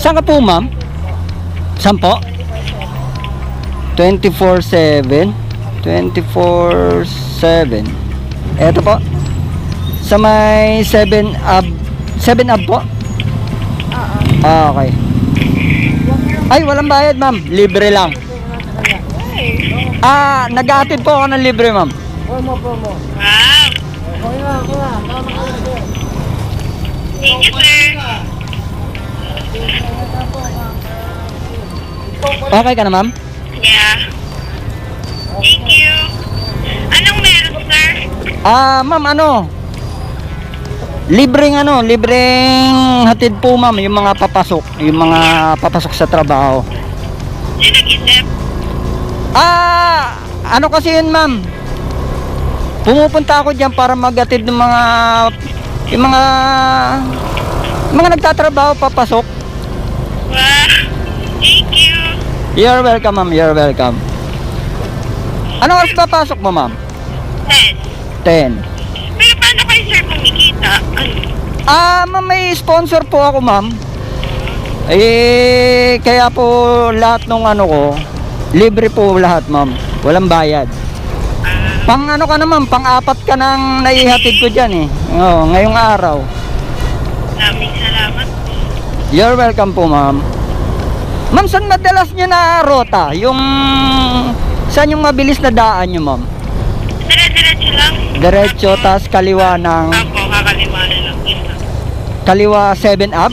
Saan ka po, ma'am? Saan po? 24-7. 24-7. Eto po. Sa may 7 up. 7 up po? Ah, okay. Ay, walang bayad, ma'am. Libre lang. Ah, nag-aatid po ako ng libre, ma'am. Promo, promo. Wow! Okay na, okay na. Thank you, sir. Okay ka na, ma'am? Yeah. Thank you. Anong meron, sir? Ah, ma'am, ano? Libreng ano, libreng hatid po, ma'am, yung mga papasok, yung mga papasok sa trabaho. Hindi nag-isip. Ah, ano kasi yun, ma'am? Pumupunta ako diyan para maghatid ng mga yung mga yung mga nagtatrabaho papasok. Thank you. You're welcome, ma'am. You're welcome. Ano oras papasok mo, ma'am? Ten. 10. Pero paano kayo, sir, kumikita? Ah, ma'am, may sponsor po ako, ma'am. Eh, kaya po lahat ng ano ko, libre po lahat, ma'am. Walang bayad. Ah, Pang ano ka naman, pang apat ka nang naihatid ko dyan eh. Oo, ngayong araw. maraming salamat. You're welcome po, ma'am. Ma'am, saan madalas nyo na rota? Yung... Saan yung mabilis na daan nyo, ma'am? Dire-diretso lang. Diretso, tas kaliwa ng... Ako, kakaliwa na lang. Kaliwa 7 up?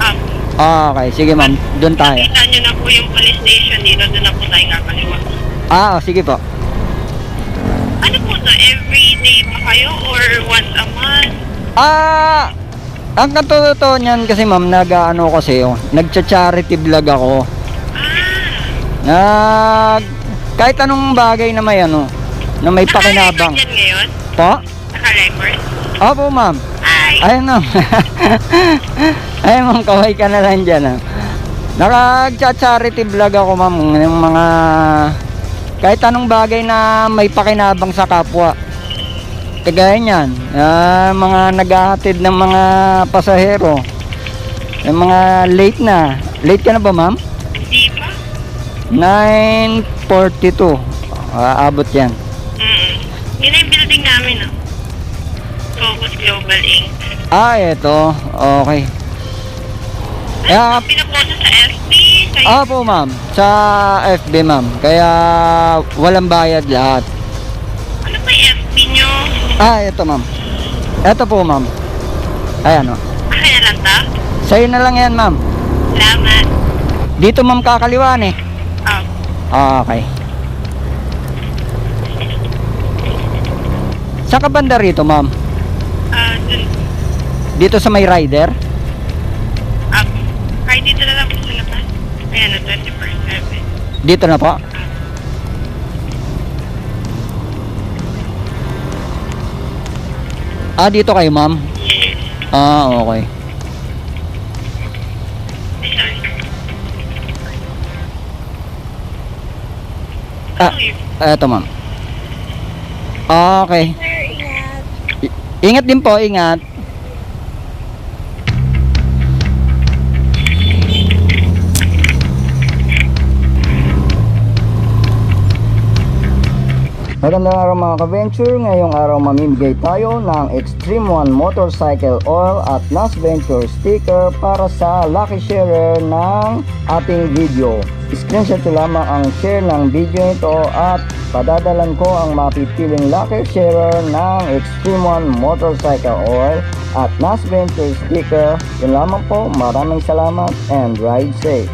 Ako. Ah, okay. Sige, ma'am. Doon tayo. Nakita nyo na po yung police station dito. Doon na po tayo kakaliwa. Ah, oh, sige po. Ano po to? Every day ba kayo? Or once a month? Ah, ang katotoo niyan kasi ma'am, nag-ano kasi, oh, nagcha-charity vlog ako. Ah. Nag... Kahit anong bagay na may ano, na may pakinabang. Yan ngayon? Po? Naka-record? Opo, ma'am. Ay. Ayun ma'am. Ayun ma'am, kaway ka na lang dyan ah. Nag-charity vlog ako ma'am. Yung mga... Kahit anong bagay na may pakinabang sa kapwa. Kagaya niyan. ah, mga naghahatid ng mga pasahero. Yung mga late na. Late ka na ba ma'am? Di ba? 9.42. Aabot yan. Mm. Yun na yung building namin, ah. Focus Global Inc. Ah, eto. Okay. Yeah. pinapost sa FB? Sa Ah po ma'am, sa FB ma'am. Kaya walang bayad lahat. Ano ba yung FB nyo? Ah, ito ma'am. Ito po ma'am. Ayan o. Kaya lang ta? Sa'yo na lang yan ma'am. Salamat. Dito ma'am kakaliwan eh. Ah. Ah, okay. Saan ka banda rito ma'am? Ah, dun. Dito sa may rider? Ah. Kahit dito na lang po sa labas. Ayan na, 24-7. Dito na po? Ah, dito kayo ma'am? Ah, okay. Ah, eto ma'am. Okay. Ingat. I- ingat din po, ingat. Magandang araw mga ka-venture. Ngayong araw mamimigay tayo ng Extreme One Motorcycle Oil at Nas Venture sticker para sa lucky sharer ng ating video. Screenshot ko lamang ang share ng video ito at padadalan ko ang mapipiling lucky sharer ng Extreme One Motorcycle Oil at Nas Venture sticker. Yun lamang po. Maraming salamat and ride safe.